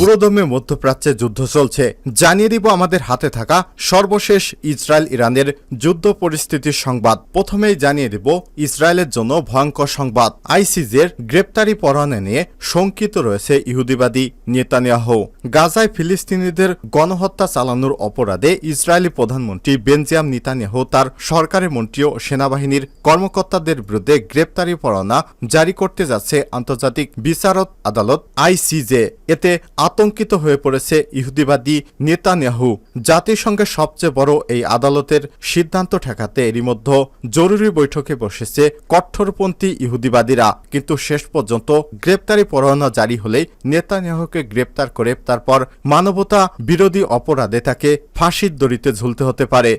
পুরোদমে মধ্যপ্রাচ্যে যুদ্ধ চলছে। জানিয়ে দিব আমাদের হাতে থাকা সর্বশেষ ইসরায়েল ইরানের যুদ্ধ পরিস্থিতির সংবাদ। প্রথমেই জানিয়ে দিব ইসরায়েলের জন্য ভয়ঙ্কর সংবাদ। আইসিজের গ্রেপ্তারি পরোয়ানা নিয়ে শঙ্কিত রয়েছে ইহুদিবাদী নেতানিয়াহু। গাজায় ফিলিস্তিনিদের গণহত্যা চালানোর অপরাধে ইসরায়েলি প্রধানমন্ত্রী বেনজিয়াম নেতানিয়াহু তার সরকারের মন্ত্রী ও সেনাবাহিনীর কর্মকর্তাদের বিরুদ্ধে গ্রেপ্তারি পরোয়ানা জারি করতে যাচ্ছে আন্তর্জাতিক বিচারক আদালত আইসিজে এতে আতঙ্কিত হয়ে পড়েছে ইহুদিবাদী নেতানিয়াহু। জাতিসংঘের সবচেয়ে বড় এই আদালতের সিদ্ধান্ত ঠেকাতে এরই মধ্যে জরুরি বৈঠকে বসেছে কঠোরপন্থী ইহুদিবাদীরা। কিন্তু শেষ পর্যন্ত গ্রেপ্তারি পরোয়ানা জারি হলেই নেতানিয়াহুকে গ্রেপ্তার করে তারপর মানবতা বিরোধী অপরাধে তাকে ফাঁসির দড়িতে ঝুলতে হতে পারে।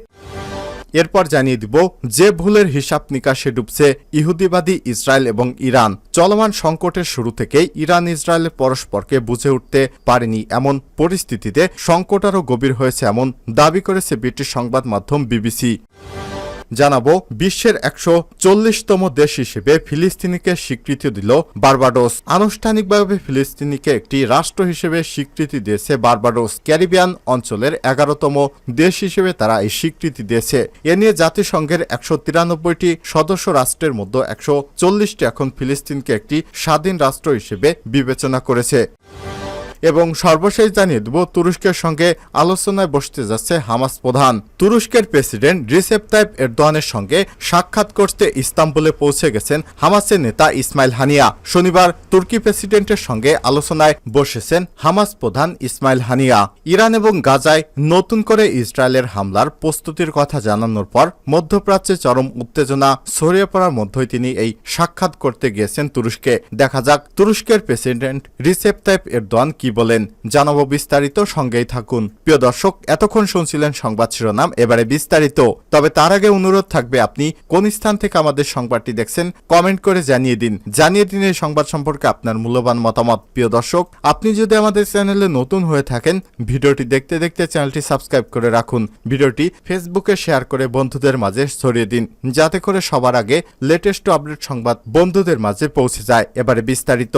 এরপর জানিয়ে দিব, যে ভুলের হিসাব নিকাশে ডুবছে ইহুদিবাদী ইসরায়েল এবং ইরান। চলমান সংকটের শুরু থেকেই ইরান ইসরায়েল পরস্পরকে বুঝে উঠতে পারেনি এমন পরিস্থিতিতে সংকট আরও গভীর হয়েছে এমন দাবি করেছে ব্রিটিশ সংবাদ মাধ্যম বিবিসি। জানাব, বিশ্বের একশো চল্লিশতম দেশ হিসেবে ফিলিস্তিনিকে স্বীকৃতি দিল বার্বাডোস। আনুষ্ঠানিকভাবে ফিলিস্তিনিকে একটি রাষ্ট্র হিসেবে স্বীকৃতি দিয়েছে বার্বাডোস। ক্যারিবিয়ান অঞ্চলের এগারোতম দেশ হিসেবে তারা এই স্বীকৃতি দিয়েছে। এ নিয়ে জাতিসংঘের একশো তিরানব্বইটি সদস্য রাষ্ট্রের মধ্যে একশো চল্লিশটি এখন ফিলিস্তিনকে একটি স্বাধীন রাষ্ট্র হিসেবে বিবেচনা করেছে। এবং সর্বশেষ জানিয়ে দেব, তুরস্কের সঙ্গে আলোচনায় বসতে যাচ্ছে হামাস প্রধান। তুরস্কের প্রেসিডেন্ট রিসেপ তাইপ এরদোয়ানের সঙ্গে সাক্ষাৎ করতে ইস্তাম্বুলে পৌঁছে গেছেন হামাসের নেতা ইসমাইল হানিয়া। শনিবার তুর্কি প্রেসিডেন্টের সঙ্গে আলোচনায় বসেছেন হামাস প্রধান ইসমাইল হানিয়া। ইরান এবং গাজায় নতুন করে ইসরায়েলের হামলার প্রস্তুতির কথা জানানোর পর মধ্যপ্রাচ্যে চরম উত্তেজনা ছড়িয়ে পড়ার মধ্যেই তিনি এই সাক্ষাৎ করতে গিয়েছেন তুরস্কে। দেখা যাক তুরস্কের প্রেসিডেন্ট রিসেপ তাইপ এরদোয়ান কি বলেন, জানাব বিস্তারিত, সঙ্গেই থাকুন। প্রিয় দর্শক, এতক্ষণ শুনছিলেন সংবাদ শিরোনাম, এবারে বিস্তারিত। তবে তার আগে অনুরোধ থাকবে আপনি কোন স্থান থেকে আমাদের সংবাদটি দেখছেন, কমেন্ট করে জানিয়ে দিন। জানিয়ে দিন এই সংবাদ সম্পর্কে আপনার মূল্যবান মতামত। প্রিয় দর্শক, আপনি যদি আমাদের চ্যানেলে নতুন হয়ে থাকেন, ভিডিওটি দেখতে দেখতে চ্যানেলটি সাবস্ক্রাইব করে রাখুন। ভিডিওটি ফেসবুকে শেয়ার করে বন্ধুদের মাঝে ছড়িয়ে দিন, যাতে করে সবার আগে লেটেস্ট আপডেট সংবাদ বন্ধুদের মাঝে পৌঁছে যায়। এবারে বিস্তারিত।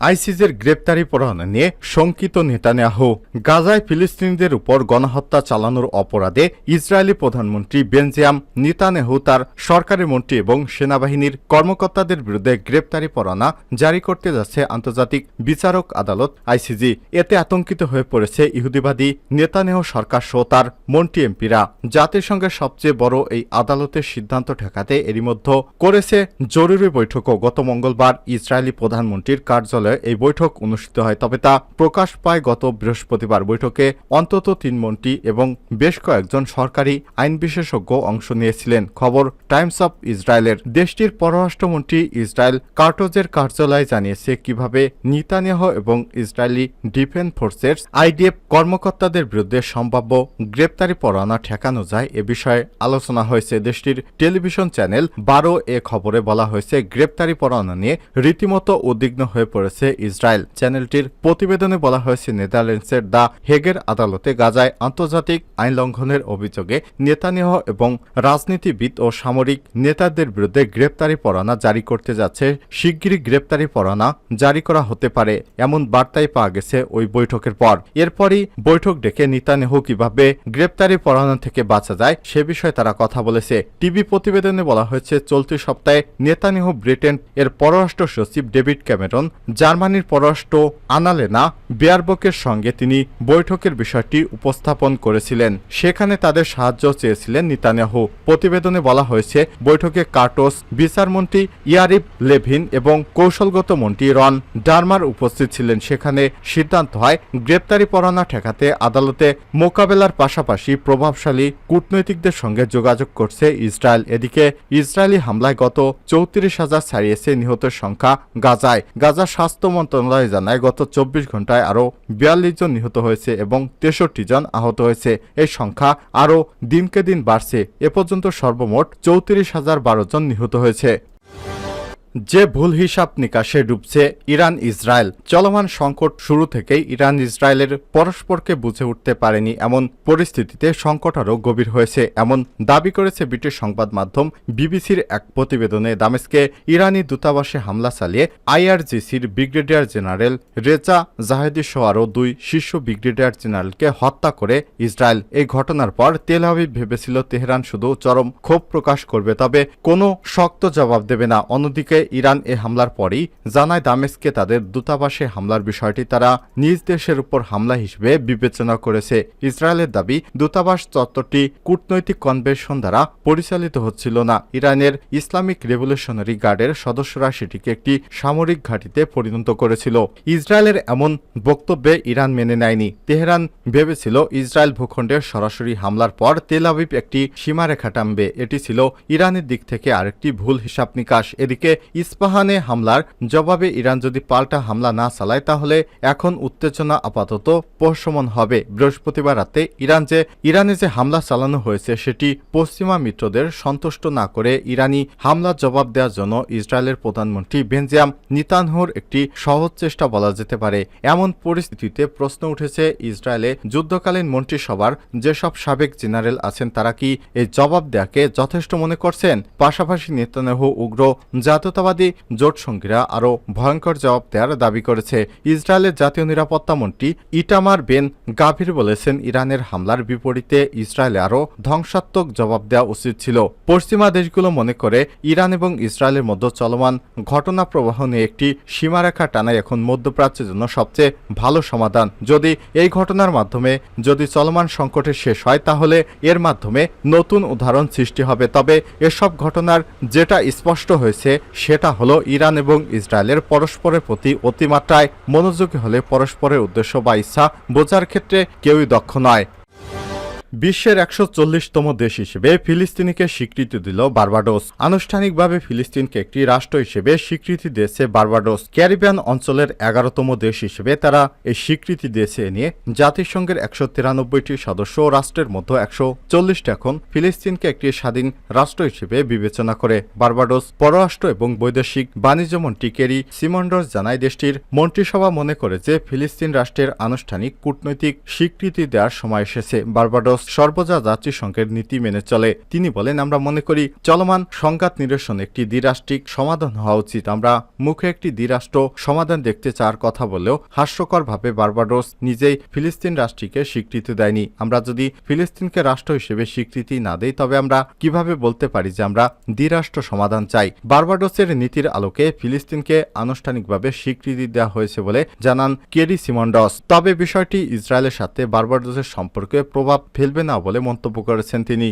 আইসিজের গ্রেপ্তারি পরোয়ানা নিয়ে শঙ্কিত নেতানিয়াহু গাজায় ফিলিস্তিনিদের উপর গণহত্যা চালানোর অপরাধে ইসরায়েলি প্রধানমন্ত্রী বেনজিয়াম নেতানিয়াহু তার সরকারের মন্ত্রী এবং সেনাবাহিনীর কর্মকর্তাদের বিরুদ্ধে গ্রেপ্তারি পরোয়ানা জারি করতে যাচ্ছে আন্তর্জাতিক বিচারক আদালত আইসিজি। এতে আতঙ্কিত হয়ে পড়েছে ইহুদিবাদী নেতানিয়াহু সরকার সহ তার মন্ত্রী এমপিরা। জাতিসংঘের সবচেয়ে বড় এই আদালতের সিদ্ধান্ত ঠেকাতে এরই মধ্যে করেছে জরুরি বৈঠকও। গত মঙ্গলবার ইসরায়েলি প্রধানমন্ত্রীর কার্যালয়ে এই বৈঠক অনুষ্ঠিত হয়। তবে তা প্রকাশ পায় গত বৃহস্পতিবার। বৈঠকে অন্তত তিন মন্ত্রী এবং বেশ কয়েকজন সরকারি আইন বিশেষজ্ঞ অংশ নিয়েছিলেন। খবর টাইমস অফ ইসরায়েলের। দেশটির পররাষ্ট্রমন্ত্রী ইসরায়েল কার্টোজের কার্যালয় জানিয়েছে কীভাবে নিতানিয়াহ এবং ইসরায়েলি ডিফেন্স ফোর্সের আইডিএফ কর্মকর্তাদের বিরুদ্ধে সম্ভাব্য গ্রেপ্তারি পরোয়ানা ঠেকানো যায় এ বিষয়ে আলোচনা হয়েছে। দেশটির টেলিভিশন চ্যানেল বারো এ খবরে বলা হয়েছে, গ্রেপ্তারি পরোয়ানা নিয়ে রীতিমতো উদ্বিগ্ন হয়ে পড়েছে। ইসরায়েল। চ্যানেলটির প্রতিবেদনে বলা হয়েছে, নেদারল্যান্ডসের দ্য হেগের আদালতে গাজায় আন্তর্জাতিক আইন লঙ্ঘনের অভিযোগে নেতানিয়াহ এবং রাজনীতিবিদ ও সামরিক নেতাদের বিরুদ্ধে গ্রেপ্তারি পরোয়ানা জারি করতে যাচ্ছে। শিগগিরই গ্রেপ্তারি পরোয়ানা জারি করা হতে পারে, এমন বার্তাই পাওয়া গেছে ওই বৈঠকের পর। এরপরই বৈঠক ডেকে নেতানিয়াহু কীভাবে গ্রেপ্তারি পরোয়ানা থেকে বাঁচা যায় সে বিষয়ে তারা কথা বলেছে। টিভি প্রতিবেদনে বলা হয়েছে, চলতি সপ্তাহে নেতানিয়াহু ব্রিটেন এর পররাষ্ট্র সচিব ডেভিড ক্যামেরন জার্মানির পররাষ্ট্র আনালেনা বেয়ারবকের সঙ্গে তিনি বৈঠকের বিষয়টি উপস্থাপন করেছিলেন। সেখানে তাদের সাহায্য চেয়েছিলেন নিতানিয়াহু। প্রতিবেদনে বলা হয়েছে, বৈঠকে কার্টোস বিচারমন্ত্রী ইয়ারিব লেভিন এবং কৌশলগত মন্ত্রী রন ডারমার উপস্থিত ছিলেন। সেখানে সিদ্ধান্ত হয় গ্রেপ্তারি পরোয়ানা ঠেকাতে আদালতে মোকাবেলার পাশাপাশি প্রভাবশালী কূটনৈতিকদের সঙ্গে যোগাযোগ করছে ইসরায়েল। এদিকে ইসরায়েলি হামলায় গত চৌত্রিশ হাজার ছাড়িয়েছে নিহতের সংখ্যা গাজায়। গাজা স্বাস্থ্য মন্ত্রণালয় জানায়, গত চব্বিশ ঘন্টায় আরও বিয়াল্লিশ জন নিহত হয়েছে এবং তেষট্টি জন আহত হয়েছে। এই সংখ্যা আরও দিনকে দিন বাড়ছে। এ পর্যন্ত সর্বমোট চৌত্রিশ হাজার বারো জন নিহত হয়েছে। যে ভুল হিসাব নিকাশে ডুবছে ইরান ইসরায়েল। চলমান সংকট শুরু থেকেই ইরান ইসরায়েলের পরস্পরকে বুঝে উঠতে পারেনি এমন পরিস্থিতিতে সংকট আরও গভীর হয়েছে। এমন দাবি করেছে ব্রিটিশ সংবাদ মাধ্যম বিবিসির এক প্রতিবেদনে। দামেস্কে ইরানি দূতাবাসে হামলা চালিয়ে আইআরজিসির ব্রিগেডিয়ার জেনারেল রেজা জাহেদি সহ আরও দুই শীর্ষ ব্রিগেডিয়ার জেনারেলকে হত্যা করে ইসরায়েল। এই ঘটনার পর তেল ভেবেছিল তেহরান শুধু চরম ক্ষোভ প্রকাশ করবে, তবে কোনো শক্ত জবাব দেবে না। অন্যদিকে ইরান এ হামলার পরই জানায় দামেস্কে তাদের দূতাবাসে হামলার বিষয়টি তারা নিজ দেশের উপর হামলা হিসেবে বিবেচনা করেছে। ইসরায়েলের দাবি, দূতাবাস চত্বরটি কূটনৈতিক কনভেনশন দ্বারা পরিচালিত হচ্ছিল না। ইরানের ইসলামিক রেভলিউশনারি গার্ডের সদস্যরা সেটিকে একটি সামরিক ঘাঁটিতে পরিণত করেছিল। ইসরায়েলের এমন বক্তব্যে ইরান মেনে নেয়নি। তেহরান ভেবেছিল ইসরায়েল ভূখণ্ডের সরাসরি হামলার পর তেল আবিব একটি সীমারেখা টানবে। এটি ছিল ইরানের দিক থেকে আরেকটি ভুল হিসাব নিকাশ এদিকে ইস্পাহানে হামলার জবাবে ইরান যদি পাল্টা হামলা না চালায়, তাহলে এখন উত্তেজনা আপাতত প্রশমন হবে। বৃহস্পতিবার রাতে ইরান যে, ইরানে যে হামলা চালানো হয়েছে, সেটি পশ্চিমা মিত্রদের সন্তুষ্ট না করে ইরানি হামলার জবাব দেওয়ার জন্য ইসরায়েলের প্রধানমন্ত্রী বেঞ্জিয়াম নিতানহুর একটি সহজ চেষ্টা বলা যেতে পারে। এমন পরিস্থিতিতে প্রশ্ন উঠেছে, ইসরায়েলে যুদ্ধকালীন মন্ত্রিসভার যেসব সাবেক জেনারেল আছেন, তারা কি এই জবাব দেয়াকে যথেষ্ট মনে করছেন? পাশাপাশি নেতানিয়াহু উগ্র জাতীয়তাবাদী জোট সঙ্গীরা আরও ভয়ঙ্কর জবাব দেওয়ার দাবি করেছে। ইসরায়েলের জাতীয় নিরাপত্তা মন্ত্রী ইটামার বেন গাভীর বলেছেন, ইরানের হামলার বিপরীতে ইসরায়েলে আরও ধ্বংসাত্মক জবাব দেওয়া উচিত ছিল। পশ্চিমা দেশগুলো মনে করে, ইরান এবং ইসরায়েলের মধ্যে চলমান ঘটনা প্রবাহ নিয়ে একটি সীমারেখা টানাই এখন মধ্যপ্রাচ্যের জন্য সবচেয়ে ভালো সমাধান। যদি এই ঘটনার মাধ্যমে যদি চলমান সংকটের শেষ হয়, তাহলে এর মাধ্যমে নতুন উদাহরণ সৃষ্টি হবে। তবে এসব ঘটনার যেটা স্পষ্ট হয়েছে সেটা হলো ইরান এবং ইসরায়েলের পরস্পরের প্রতি অতিমাত্রায় মনোযোগী হলে পরস্পরের উদ্দেশ্য বা ইচ্ছা বোঝার ক্ষেত্রে কেউই দক্ষ নয়। বিশ্বের একশো চল্লিশতম দেশ হিসেবে ফিলিস্তিনিকে স্বীকৃতি দিল বার্বাডোস। আনুষ্ঠানিকভাবে ফিলিস্তিনকে একটি রাষ্ট্র হিসেবে স্বীকৃতি দিয়েছে বার্বাডোস। ক্যারিবিয়ান অঞ্চলের এগারোতম দেশ হিসেবে তারা এই স্বীকৃতি দিয়েছে নিয়ে জাতিসংঘের একশো তিরানব্বইটি সদস্য রাষ্ট্রের মধ্যে একশো চল্লিশটি এখন ফিলিস্তিনকে একটি স্বাধীন রাষ্ট্র হিসেবে বিবেচনা করে। বার্বাডোস পররাষ্ট্র এবং বৈদেশিক বাণিজ্য মন্ত্রী কেরি সিমন্ডস জানায়, দেশটির মন্ত্রিসভা মনে করে যে ফিলিস্তিন রাষ্ট্রের আনুষ্ঠানিক কূটনৈতিক স্বীকৃতি দেওয়ার সময় এসেছে। বার্বাডোস সর্বজা জাতিসংঘের নীতি মেনে চলে। তিনি বলেন, আমরা মনে করি, চলমান সংঘাত নিরসন একটি দ্বিরাষ্ট্রিক সমাধান হওয়া উচিত। আমরা মুখে একটি দ্বিরাষ্ট্র সমাধান দেখতে চাওয়ার কথা বলেও হাস্যকরভাবে বার্বাডোস নিজেই ফিলিস্তিন রাষ্ট্রকে স্বীকৃতি দেয়নি। আমরা যদি ফিলিস্তিনকে রাষ্ট্র হিসেবে স্বীকৃতি না দেই, তবে আমরা কীভাবে বলতে পারি যে আমরা দ্বিরাষ্ট্র সমাধান চাই? বার্বাডোসের নীতির আলোকে ফিলিস্তিনকে আনুষ্ঠানিকভাবে স্বীকৃতি দেওয়া হয়েছে বলে জানান কেরি সিমন্ডস। তবে বিষয়টি ইসরায়েলের সাথে বার্বাডোসের সম্পর্কে প্রভাব ফেলবে না বলে মন্তব্য করেছেন তিনি।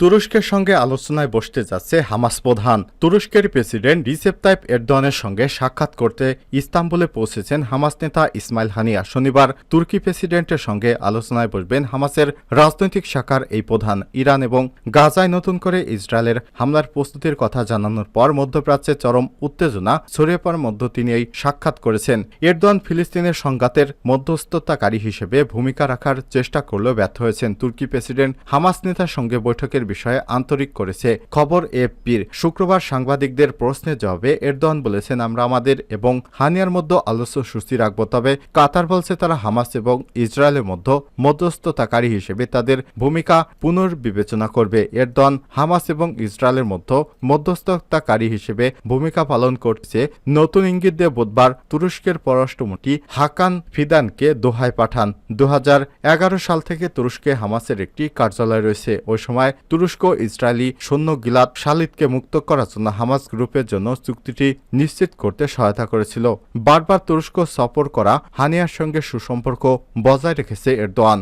তুরস্কের সঙ্গে আলোচনায় বসতে যাচ্ছে হামাস প্রধান। তুরস্কের প্রেসিডেন্ট রিসেপ তাইপ এরদোয়ানের সঙ্গে সাক্ষাৎ করতে ইস্তাম্বুলে পৌঁছেছেন হামাস নেতা ইসমাইল হানিয়া। শনিবার তুর্কি প্রেসিডেন্টের সঙ্গে আলোচনায় বসবেন হামাসের রাজনৈতিক শাখার এই প্রধান। ইরান এবং গাজায় নতুন করে ইসরায়েলের হামলার প্রস্তুতির কথা জানানোর পর মধ্যপ্রাচ্যে চরম উত্তেজনা ছড়িয়ে পড়ার মধ্য তিনি এই সাক্ষাৎ করেছেন। এরদোয়ান ফিলিস্তিনের সংঘাতের মধ্যস্থতাকারী হিসেবে ভূমিকা রাখার চেষ্টা করলেও ব্যর্থ হয়েছেন তুর্কি প্রেসিডেন্ট হামাস নেতার সঙ্গে বৈঠকের বিষয়ে আন্তরিক করেছে। খবর এফপির শুক্রবার সাংবাদিকদের প্রশ্নের জবাবে এরদোয়ান বলেছেন, আমরা আমাদের এবং হানিয়ার মধ্যে আলোচ্য সূচি রাখব। তবে কাতার বলছে তারা হামাস এবং ইসরায়েলের মধ্যে মধ্যস্থতাকারী হিসেবে তাদের ভূমিকা পুনর্বিবেচনা করবে। এরদোয়ান হামাস এবং ইসরায়েলের মধ্যে মধ্যস্থতাকারী হিসেবে ভূমিকা পালন করছে। নতুন ইঙ্গিত দিয়ে বুধবার তুরস্কের পররাষ্ট্রমন্ত্রী হাকান ফিদানকে দোহায় পাঠান। দু হাজার এগারো সাল থেকে তুরস্কে হামাসের একটি কার্যালয় রয়েছে। ওই সময় তুরস্ক, ইসরায়েলি সৈন্য গিলাদ শালিদকে মুক্ত করার জন্য হামাস গ্রুপের জন্য চুক্তিটি নিশ্চিত করতে সহায়তা করেছিল। বারবার তুরস্ক সফর করা হানিয়ার সঙ্গে সুসম্পর্ক বজায় রেখেছে এরদোয়ান।